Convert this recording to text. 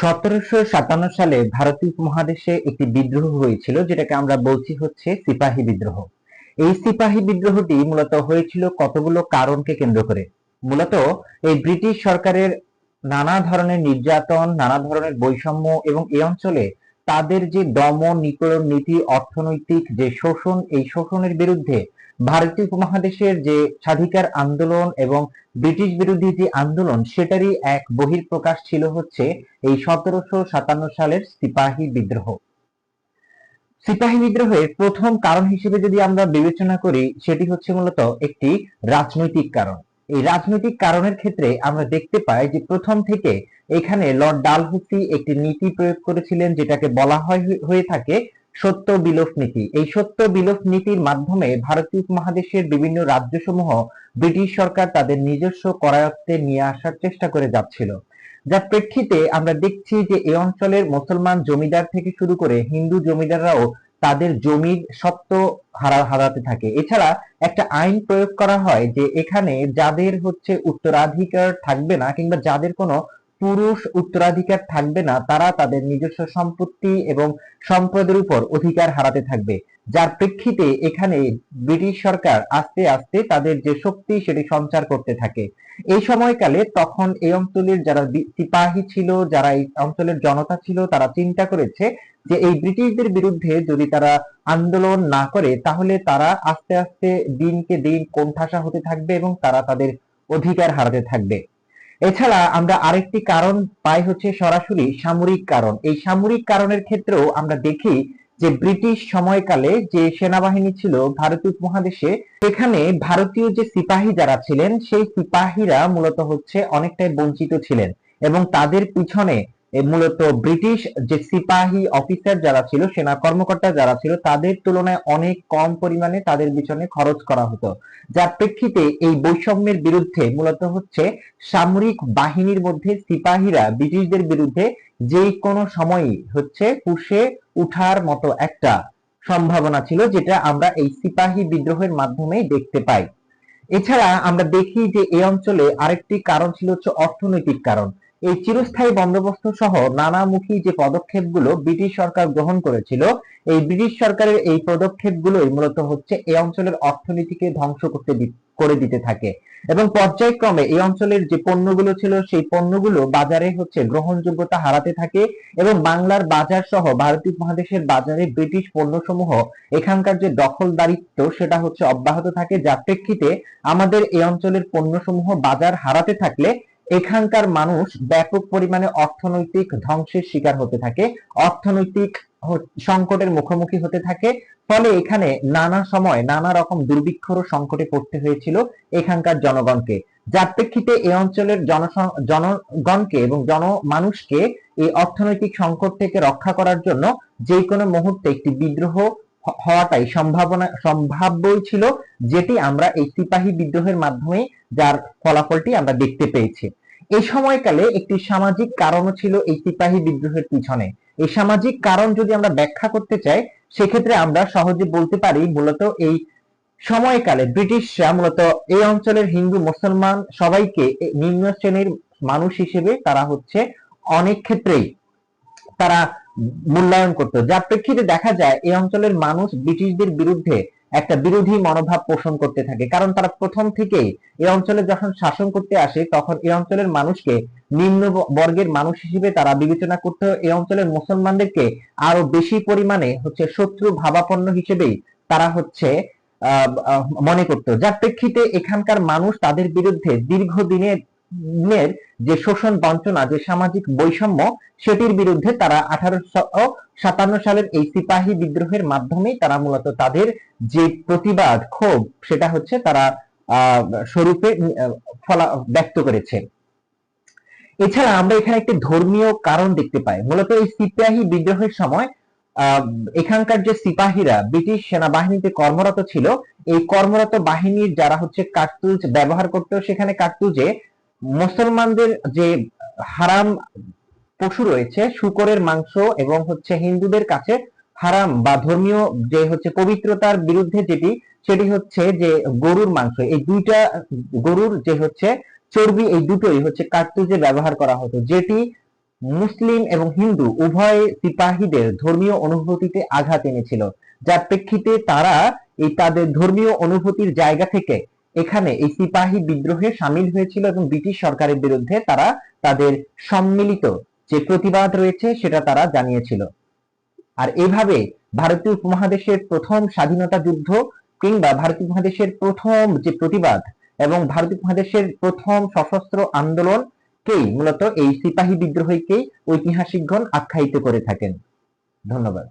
সতেরোশো সাতান্ন সালে ভারতীয় উপমহাদেশে একটি বিদ্রোহ হয়েছিল, যেটাকে আমরা বলছি হচ্ছে সিপাহী বিদ্রোহ। এই সিপাহী বিদ্রোহটি মূলত হয়েছিল কতগুলো কারণকে কেন্দ্র করে? মূলত এই ব্রিটিশ সরকারের নানা ধরনের নির্যাতন, নানা ধরনের বৈষম্য এবং এই অঞ্চলে তাদের যে দমন নিপীড়ন নীতি, অর্থনৈতিক যে শোষণ, এই শোষণের বিরুদ্ধে ভারতীয় উপমহাদেশের যে স্বাধিকার আন্দোলন এবং ব্রিটিশ বিরোধী যে আন্দোলন, সেটারই এক বহিঃপ্রকাশ ছিল হচ্ছে এই সতেরোশো সাতান্ন সালের সিপাহী বিদ্রোহ। সিপাহী বিদ্রোহের প্রথম কারণ হিসেবে যদি আমরা বিবেচনা করি, সেটি হচ্ছে মূলত একটি রাজনৈতিক কারণ। এই রাজনৈতিক কারণের ক্ষেত্রে আমরা দেখতে পাই যে প্রথম থেকে এখানে লর্ড ডালহৌসি একটি নীতি প্রয়োগ করেছিলেন যেটাকে বলা হয়, হয়ে থাকে সত্য বিলোপ নীতি। এই সত্য বিলোপ নীতির মাধ্যমে ভারতীয় উপমহাদেশের বিভিন্ন রাজ্যসমূহ ব্রিটিশ সরকার তাদের নিজস্ব করায়ত্তে নিয়ে আসার চেষ্টা করে যাচ্ছিল। যার প্রেক্ষিতে আমরা দেখছি যে এই অঞ্চলের মুসলমান জমিদার থেকে শুরু করে হিন্দু জমিদাররাও তাদের জমির সত্ত্ব হারা হারাতে থাকে। এছাড়া একটা আইন প্রয়োগ করা হয় যে এখানে যাদের হচ্ছে উত্তরাধিকার থাকবে না কিংবা যাদের কোনো পুরুষ উত্তরাধিকার থাকবে না, তারা তাদের নিজস্ব সম্পত্তি এবং সম্পদের উপর অধিকার হারাতে থাকবে। যার প্রেক্ষিতে এখানে ব্রিটিশ সরকার আস্তে আস্তে তাদের যে শক্তি সেটি সঞ্চার করতে থাকে। এই সময়কালে তখন এই অঞ্চলের যারা সিপাহী ছিল, যারা এই অঞ্চলের জনতা ছিল, তারা চিন্তা করেছে যে এই ব্রিটিশদের বিরুদ্ধে যদি তারা আন্দোলন না করে, তাহলে তারা আস্তে আস্তে দিনকে দিন কোণঠাসা হতে থাকবে এবং তারা তাদের অধিকার হারাতে থাকবে। এছাড়া আমরা আরেকটি কারণ পাই হচ্ছে সরাসরি সামরিক কারণ। এই সামরিক কারণের ক্ষেত্রেও আমরা দেখি যে ব্রিটিশ সময়কালে যে সেনাবাহিনী ছিল ভারতীয় উপমহাদেশে, সেখানে ভারতীয় যে সিপাহী যারা ছিলেন, সেই সিপাহীরা মূলত হচ্ছে অনেকটাই বঞ্চিত ছিলেন এবং তাদের পিছনে মূলত ব্রিটিশ যে সিপাহী অফিসার যারা ছিল, সেনা কর্মকর্তা যারা ছিল, তাদের তুলনায় অনেক কম পরিমাণে তাদের পিছনে খরচ করা হতো। যার প্রেক্ষিতে এই বৈষম্যের বিরুদ্ধে মূলত হচ্ছে সামরিক বাহিনীর মধ্যে সিপাহীরা ব্রিটিশদের বিরুদ্ধে যে কোনো সময়ই হচ্ছে পুষে উঠার মতো একটা সম্ভাবনা ছিল, যেটা আমরা এই সিপাহী বিদ্রোহের মাধ্যমে দেখতে পাই। এছাড়া আমরা দেখি যে এই অঞ্চলে আরেকটি কারণ ছিল হচ্ছে অর্থনৈতিক কারণ। এই চিরস্থায়ী বন্দোবস্ত সহ নানামুখী যে পদক্ষেপগুলো ব্রিটিশ সরকার গ্রহণ করেছিল, এই ব্রিটিশ সরকারের এই পদক্ষেপগুলোই মূলত হচ্ছে এই অঞ্চলের অর্থনীতিকে ধ্বংস করতে করে দিতে থাকে। এবং পর্যায়ক্রমে এই অঞ্চলের যে পণ্যগুলো ছিল, সেই পণ্যগুলো বাজারে হচ্ছে গ্রহণযোগ্যতা হারাতে থাকে এবং বাংলার বাজার সহ ভারতীয় মহাদেশের বাজারে ব্রিটিশ পণ্যসমূহ, এখানকার যে দখলদারিত্ব, সেটা হচ্ছে অব্যাহত থাকে। যার প্রেক্ষিতে আমাদের এই অঞ্চলের পণ্যসমূহ বাজার হারাতে থাকলে এখানকার মানুষ ব্যাপক পরিমাণে অর্থনৈতিক ধ্বংসের শিকার হতে থাকে, অর্থনৈতিক সংকটের মুখোমুখি হতে থাকে, ফলে এখানে নানা সময় নানা রকম দুর্ভিক্ষর সংকটে পড়তে হয়েছিল এখানকার জনগণকে। যার প্রেক্ষিতে এই অঞ্চলের জনগণকে এবং জন মানুষকে এই অর্থনৈতিক সংকট থেকে রক্ষা করার জন্য যে কোনো মুহূর্তে একটি বিদ্রোহ হওয়াটাই সম্ভাবনা, সম্ভাব্যই ছিল, যেটি আমরা এই সিপাহী বিদ্রোহের মাধ্যমে যার ফলাফলটি আমরা দেখতে পেয়েছি। এই সময়কালে একটি সামাজিক কারণও ছিল এই সিপাহী বিদ্রোহের পিছনে। এই সামাজিক কারণ যদি আমরা ব্যাখ্যা করতে চাই, সেক্ষেত্রে আমরা সহজে বলতে পারি মূলত এই সময়কালে ব্রিটিশরা মূলত এই অঞ্চলের হিন্দু, মুসলমান সবাইকে নিম্ন শ্রেণির মানুষ হিসেবে তারা হচ্ছে অনেক ক্ষেত্রেই তারা মূল্যায়ন করত। যার প্রেক্ষিতে দেখা যায়, এই অঞ্চলের মানুষ ব্রিটিশদের বিরুদ্ধে একটা বিরোধী মনোভাব পোষণ করতে থাকে। কারণ তারা প্রথম থেকেই এই অঞ্চলে যখন শাসন করতে আসে, তখন এই অঞ্চলের মানুষকে নিম্ন বর্গের মানুষ হিসেবে তারা বিবেচনা করতে এই অঞ্চলের মুসলমানদেরকে আরও বেশি পরিমাণে হচ্ছে শত্রু ভাবাপন্ন হিসেবেই তারা হচ্ছে মনে করত। যার প্রেক্ষিতে এখানকার মানুষ তাদের বিরুদ্ধে দীর্ঘদিনের যে শোষণ বঞ্চনা, যে সামাজিক বৈষম্য, সেটির বিরুদ্ধে তারা আঠারোশো সাতান্ন সালের এই সিপাহী বিদ্রোহের মাধ্যমেই তারা মূলত তাদের যে প্রতিবাদ ক্ষোভ, সেটা হচ্ছে তারা স্বরূপে ফলা, ব্যক্ত করেছে। এছাড়া আমরা এখানে একটি ধর্মীয় কারণ দেখতে পাই। মূলত এই সিপাহী বিদ্রোহের সময় এখানকার যে সিপাহীরা, ব্রিটিশ সেনাবাহিনীতে কর্মরত ছিল, এই কর্মরত বাহিনীর যারা হচ্ছে কার্তুজ ব্যবহার করতো, সেখানে কার্তুজে মুসলমানদের যে হারাম পশু রয়েছে, শুকরের মাংস এবং হচ্ছে হিন্দুদের কাছে হারাম বা ধর্মীয় যে হচ্ছে পবিত্রতার বিরুদ্ধে যেটি, সেটি হচ্ছে যে গরুর মাংস। এই দুইটা গরুর যে হচ্ছে চর্বি, এই দুটোই হচ্ছে কার্তুজে ব্যবহার করা হতো। যেটি মুসলিম এবং হিন্দু উভয় সিপাহীদের ধর্মীয় অনুভূতিতে আঘাত এনেছিল। যার প্রেক্ষিতে তারা এই তাদের ধর্মীয় অনুভূতির জায়গা থেকে এখানে এই সিপাহী বিদ্রোহে সামিল হয়েছিল এবং ব্রিটিশ সরকারের বিরুদ্ধে তারা তাদের সম্মিলিত যে প্রতিবাদ রয়েছে সেটা তারা জানিয়েছিল। আর এভাবে ভারতীয় উপমহাদেশের প্রথম স্বাধীনতা যুদ্ধ কিংবা ভারতীয় উপমহাদেশের প্রথম যে প্রতিবাদ এবং ভারতীয় উপমহাদেশের প্রথম সশস্ত্র আন্দোলনকেই মূলত এই সিপাহী বিদ্রোহীকেই ঐতিহাসিকগণ আখ্যায়িত করে থাকেন। ধন্যবাদ।